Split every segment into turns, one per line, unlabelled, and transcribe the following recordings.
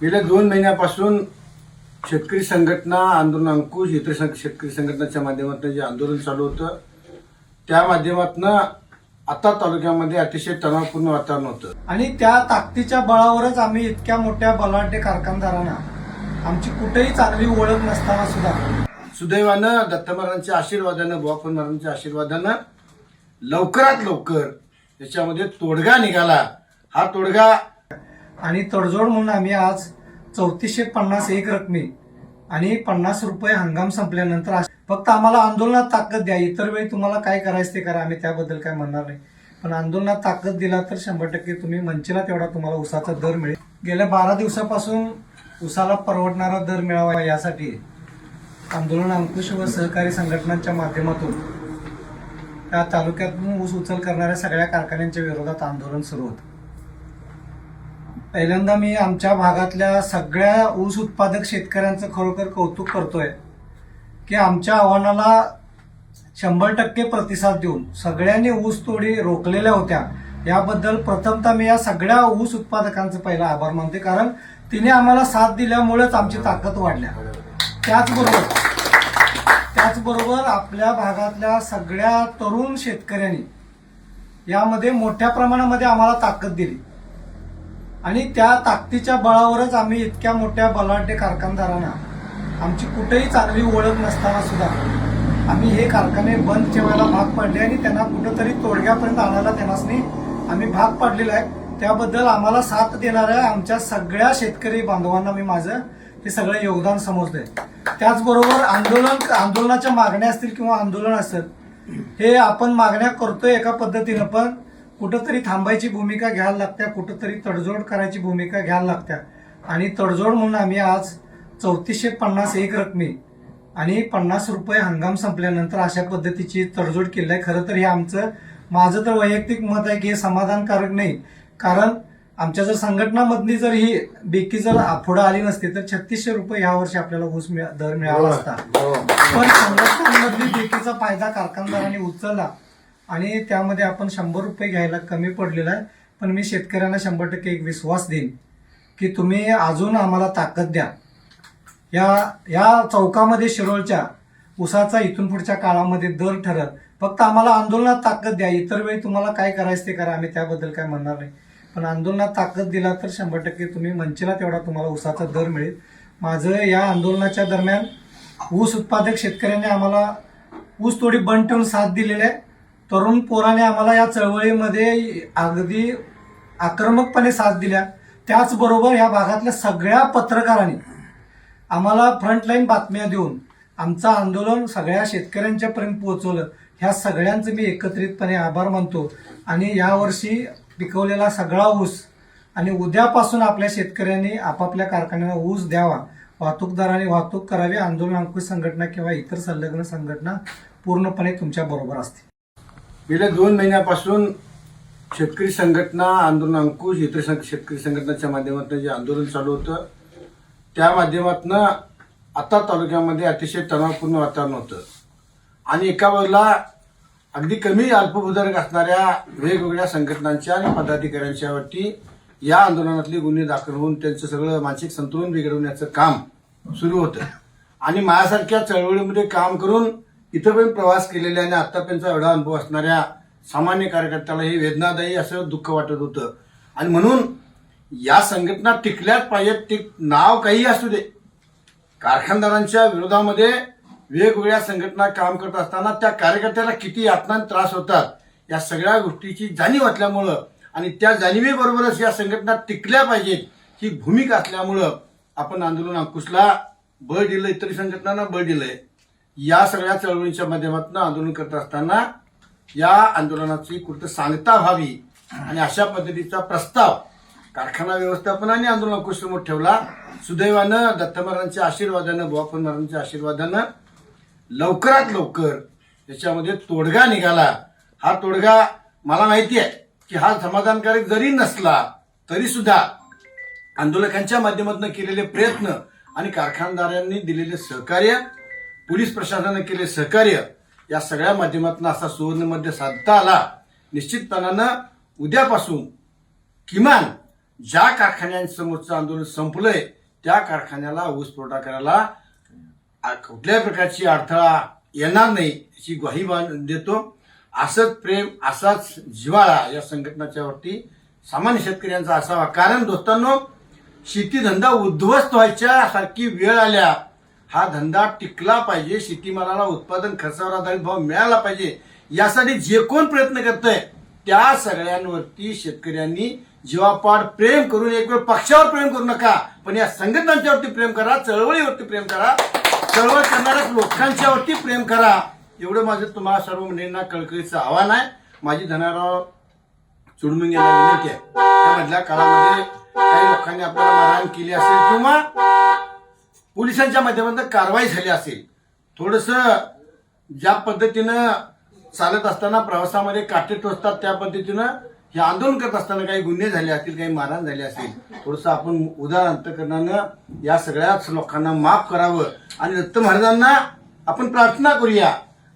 गेल्या दोन महिन्यापासून शेतकरी संघटना आंदोलन अंकुश इतर शेतकरी संघटनाच्या माध्यमातून जे आंदोलन चालू होतं त्या माध्यमातून आता तालुक्यामध्ये अतिशय तणावपूर्ण वातावरण होतं.
आणि त्या ताकदीच्या बळावरच आम्ही इतक्या मोठ्या बलाढ्य कारखानदारांना आमची कुठेही चांगली ओळख नसताना सुद्धा
सुदैवानं दत्त महाराजांच्या आशीर्वादानं बुवापन महाराजांच्या आशीर्वादानं लवकरात लवकर याच्यामध्ये तोडगा निघाला. हा तोडगा
आणि तडजोड म्हणून आम्ही आज चौतीसशे पन्नास एक रकमी आणि पन्नास रुपये हंगाम संपल्यानंतर आज- फक्त आम्हाला आंदोलनात ताकद द्या. इतर वेळी तुम्हाला काय करायचं ते करा. आम्ही त्याबद्दल काय म्हणणार नाही. पण आंदोलनात ताकद दिला तर शंभर टक्के तुम्ही मंचला तेवढा तुम्हाला उसाचा दर मिळेल. गेल्या बारा दिवसापासून उसाला परवडणारा दर मिळावा यासाठी आंदोलन अंकुश व सहकारी संघटनांच्या माध्यमातून त्या तालुक्यातून ऊस उचल करणाऱ्या सगळ्या कारखान्यांच्या विरोधात आंदोलन सुरू होतं. पहिल्यांदा मी आमच्या भागातल्या सगळ्या ऊस उत्पादक शेतकऱ्यांचं खरोखर कौतुक करतोय की आमच्या आव्हानाला शंभर टक्के प्रतिसाद देऊन सगळ्यांनी ऊस तोडी रोखलेल्या होत्या. याबद्दल प्रथमतः मी या सगळ्या ऊस उत्पादकांचं पहिला आभार मानते. कारण तिने आम्हाला साथ दिल्यामुळेच आमची ताकद वाढल्या. त्याचबरोबर त्याचबरोबर आपल्या भागातल्या सगळ्या तरुण शेतकऱ्यांनी यामध्ये मोठ्या प्रमाणामध्ये आम्हाला ताकद दिली. आणि त्या ताकदीच्या बळावरच आम्ही इतक्या मोठ्या बलाढ्य कारखानदारांना आमची कुठेही चांगली ओळख नसताना सुद्धा आम्ही हे कारखाने बंद ठेवायला भाग पाडले आणि त्यांना कुठंतरी तोडग्यापर्यंत आणायला त्यांनासनी आम्ही भाग पाडलेला आहे. त्याबद्दल आम्हाला साथ देणाऱ्या आमच्या सगळ्या शेतकरी बांधवांना मी माझं हे सगळं योगदान समजलंय त्याचबरोबर आंदोलन आंदोलनाच्या मागण्या असतील किंवा आंदोलन असेल हे आपण मागण्या करतोय एका पद्धतीनं पण कुठंतरी थांबायची भूमिका घ्यायला लागत्या कुठंतरी तडजोड करायची भूमिका घ्यायला लागत्या. आणि तडजोड म्हणून आम्ही आज चौतीसशे पन्नास एक रकमी आणि पन्नास रुपये हंगाम संपल्यानंतर अशा पद्धतीची तडजोड केली आहे खरं तर हे आमचं माझं तर वैयक्तिक मत आहे की हे समाधानकारक नाही. कारण आमच्या जर संघटनामधली जर ही बेकी जर पुढे आली नसती तर छत्तीसशे रुपये ह्या वर्षी आपल्याला ऊस मिळा- दर मिळाला असता. पण संघटनांमधली बेकीचा फायदा कारखानदारांनी उचलला आणि त्यामध्ये आपण शंभर रुपये घ्यायला कमी पडलेला आहे. पण मी शेतकऱ्यांना शंभर टक्के एक विश्वास देईन की तुम्ही अजून आम्हाला ताकद द्या. या या चौकामध्ये शिरोळच्या उसाचा इथून पुढच्या काळामध्ये दर ठरत फक्त आम्हाला आंदोलनात ताकद द्या. इतर वेळी तुम्हाला काय करायचं ते करा. आम्ही त्याबद्दल काय म्हणणार नाही. पण आंदोलनात ताकद दिला तर शंभर टक्के तुम्ही मंचला तेवढा तुम्हाला उसाचा दर मिळेल. माझं या आंदोलनाच्या दरम्यान ऊस उत्पादक शेतकऱ्यांनी आम्हाला ऊस थोडी बंद ठेवून साथ दिलेली आहे. तरुण पोराने आम्हाला या चळवळीमध्ये अगदी आक्रमकपणे साथ दिल्या. त्याचबरोबर या भागातल्या सगळ्या पत्रकारांनी आम्हाला फ्रंटलाईन बातम्या देऊन आमचं आंदोलन सगळ्या शेतकऱ्यांच्यापर्यंत पोहोचवलं. ह्या सगळ्यांचं मी एकत्रितपणे आभार मानतो. आणि यावर्षी पिकवलेला सगळा ऊस आणि उद्यापासून आपल्या शेतकऱ्यांनी आपापल्या कारखान्यांना ऊस द्यावा. वाहतूकदारांनी वाहतूक करावी. आंदोलन अंकुश संघटना किंवा इतर संलग्न संघटना पूर्णपणे तुमच्या बरोबर असतील.
गेल्या दोन महिन्यापासून शेतकरी संघटना आंदोलन अंकुश इतर सं- शेतकरी संघटनाच्या माध्यमातून जे आंदोलन चालू होतं त्या माध्यमातून आता तालुक्यामध्ये अतिशय तणावपूर्ण वातावरण होतं. आणि एका बाजूला अगदी कमी अल्पभूधारक असणाऱ्या वेगवेगळ्या संघटनांच्या आणि पदाधिकाऱ्यांच्या वरती या आंदोलनातले गुन्हे दाखल होऊन त्यांचं सगळं मानसिक संतुलन बिघडवण्याचं काम सुरू होतं. आणि माझ्यासारख्या चळवळीमध्ये काम करून इथंपर्यंत प्रवास केलेल्या आणि आतापर्यंत एवढा अनुभव असणाऱ्या सामान्य कार्यकर्त्याला हे वेदनादायी असं दुःख वाटत होतं. आणि म्हणून या संघटना टिकल्याच पाहिजेत ते नाव काही असू दे. कारखानदारांच्या विरोधामध्ये वेगवेगळ्या संघटना काम करत असताना त्या कार्यकर्त्याला किती यातना त्रास होतात या सगळ्या गोष्टीची जाणीव असल्यामुळं आणि त्या जाणीवेबरोबरच या संघटना टिकल्या पाहिजेत ही भूमिका असल्यामुळं आपण आंदोलन अंकुशला बळ दिलं इतर संघटनांना बळ दिलंय. या सगळ्या चळवळीच्या माध्यमातून आंदोलन करत असताना या आंदोलनाची कृत सांगता व्हावी आणि अशा पद्धतीचा प्रस्ताव कारखाना व्यवस्थापनाने आंदोलन अंकुश ठेवला. सुदैवानं दत्त महाराजांच्या आशीर्वादानं बुवापन महाराजांच्या आशीर्वादानं लवकरात लवकर याच्यामध्ये तोडगा निघाला. हा तोडगा मला माहिती आहे की हा समाधानकारक जरी नसला तरी सुद्धा आंदोलकांच्या माध्यमातून केलेले प्रयत्न आणि कारखानदारांनी दिलेले सहकार्य पोलीस प्रशासनाने केले सहकार्य या सगळ्या माध्यमातून असा सुवर्णमध्ये साधता आला. निश्चितपणानं उद्यापासून किमान ज्या कारखान्यांसमोरचं आंदोलन संपलंय त्या कारखान्याला ऊस पुरवठा करायला कुठल्याही प्रकारची अडथळा येणार नाही याची ग्वाही देतो. असंच प्रेम असाच जिव्हाळा या संघटनाच्या वरती सामान्य शेतकऱ्यांचा असावा. कारण दोस्तांनो शेतीधंदा उद्ध्वस्त व्हायच्या सारखी वेळ आल्या. हा धंदा टिकला पाहिजे शेतीमालाला उत्पादन खर्चावर आधारित भाव मिळाला पाहिजे यासाठी जे कोण प्रयत्न करतोय त्या सगळ्यांवरती शेतकऱ्यांनी जीवापाड प्रेम करून एक वेळ पक्षावर प्रेम करू नका पण या संघटनांच्यावरती प्रेम करा चळवळीवरती प्रेम करा चळवळ करणाऱ्या लोकांच्यावरती प्रेम करा. एवढं माझं तुम्हाला सर्व मंडळींना कळकळीचं आव्हान आहे. माझी धनाराव चुडमुंग यांना विनंती आहे. त्यामधल्या काळामध्ये काही लोकांनी आपल्याला मारहाण केली असेल किंवा पोलिसांच्या माध्यमातून कारवाई झाली असेल. थोडस ज्या पद्धतीनं चालत असताना प्रवासामध्ये काटे टोचतात त्या पद्धतीनं हे आंदोलन करत असताना काही गुन्हे झाले असतील काही मारहाण झाले असेल थोडंसं आपण उदार अंतकरणानं या सगळ्याच लोकांना माफ करावं आणि दत्त महाराजांना आपण प्रार्थना करूया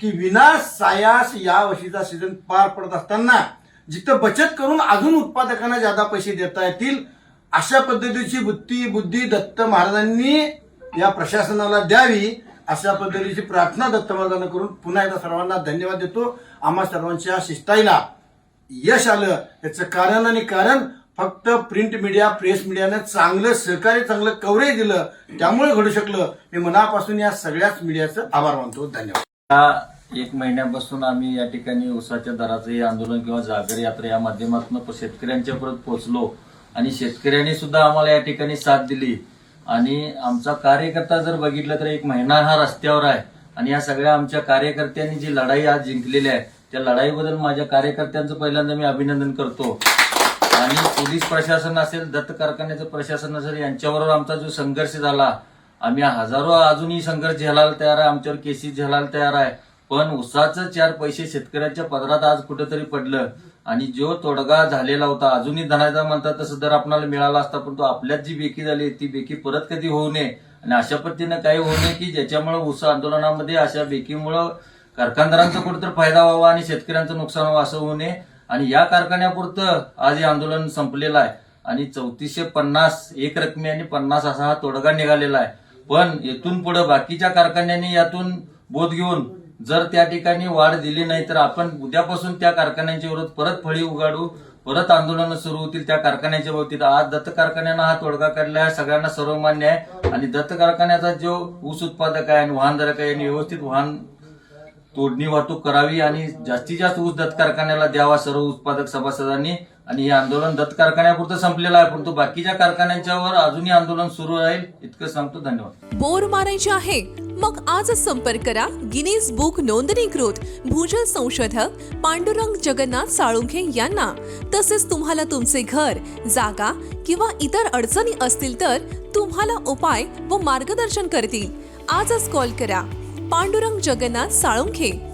की विना सायास या वर्षीचा सीझन पार पडत असताना जिथं बचत करून अजून उत्पादकांना जादा पैसे देता येतील अशा पद्धतीची बुद्धी बुद्धी दत्त महाराजांनी या प्रशासनाला द्यावी अशा पद्धतीची प्रार्थना दत्तमाजानं करून पुन्हा एकदा सर्वांना धन्यवाद देतो. आम्हा सर्वांच्या शिष्टाईला यश आलं. याचं कारण आणि कारण फक्त प्रिंट मीडिया प्रेस मीडियानं चांगलं सहकार्य चांगलं कव्हरेज दिलं त्यामुळे घडू शकलं. मी मनापासून या सगळ्याच मीडियाचं आभार मानतो. धन्यवाद.
या एक महिन्यापासून आम्ही या ठिकाणी उसाच्या दराचं हे आंदोलन किंवा जागर यात्रा या माध्यमातून शेतकऱ्यांच्या परत पोहोचलो आणि शेतकऱ्यांनी सुद्धा आम्हाला या ठिकाणी साथ दिली. आणि आमचा कार्यकर्ता जर बघितलं तर एक महिना हा रस्त्यावर आहे. आणि या सगळ्या आमच्या कार्यकर्त्यांनी जी लढाई आज जिंकलेली आहे त्या लढाईबद्दल माझ्या कार्यकर्त्यांचं पहिल्यांदा मी अभिनंदन करतो. आणि पोलीस प्रशासन असेल दत्त कारखान्याचं प्रशासन असेल यांच्याबरोबर आमचा जो संघर्ष झाला आम्ही हजारो अजूनही संघर्ष झेलायला तयार आहे आमच्यावर केसेस झेलायला तयार आहे. पण उसाचं चार पैसे शेतकऱ्याच्या पदरात आज कुठेतरी पडलं. आणि जो तोडगा झालेला होता अजूनही धनायचा म्हणतात तसं जर आपल्याला मिळाला असता पण तो आपल्यात जी बेकी झाली ती बेकी परत कधी होऊ नये? आणि अशा पद्धतीनं काही होऊ नये की ज्याच्यामुळे ऊस आंदोलनामध्ये अशा बेकीमुळं कारखानदारांचा कुठेतरी फायदा व्हावा आणि शेतकऱ्यांचं नुकसान व्हावं असं होऊ नये? आणि या कारखान्यापुरतं आज हे आंदोलन संपलेलं आहे. आणि चौतीसशे पन्नास एक रकमी आणि पन्नास असा हा तोडगा निघालेला आहे. पण येथून पुढे बाकीच्या कारखान्यांनी यातून बोध घेऊन जर त्या ठिकाणी वाढ दिली नाही तर आपण उद्यापासून त्या कारखान्यांच्या विरोधात परत फळी उगाडू परत आंदोलनं सुरू होतील त्या कारखान्याच्या बाबतीत. आज दत्त कारखान्यानं हा तोडगा काढला आहे सगळ्यांना सर्वमान्य आहे. आणि दत्त कारखान्याचा जो ऊस उत्पादक आहे आणि वाहनधारक आहे यांनी व्यवस्थित वाहन तोडणी वाहतूक करावी आणि जास्तीत जास्त ऊस दत्त कारखान्याला द्यावा सर्व उत्पादक सभासदांनी. आणि हे आंदोलन दत्त कारखान्यापुरतं संपलेलं आहे परंतु बाकीच्या कारखान्यांच्यावर अजूनही आंदोलन सुरू राहील इतकं सांगतो धन्यवाद.
बोर मारायचे आहे? मग आजच संपर्क करा. गिनीज बुक नोंदणीकृत भूजल संशोधक पांडुरंग जगन्नाथ साळुंखे यांना. तसेच तुम्हाला तुमचे घर जागा किंवा इतर अडचणी असतील तर तुम्हाला उपाय व मार्गदर्शन करतील. आजच कॉल करा. पांडुरंग जगन्नाथ साळुंखे.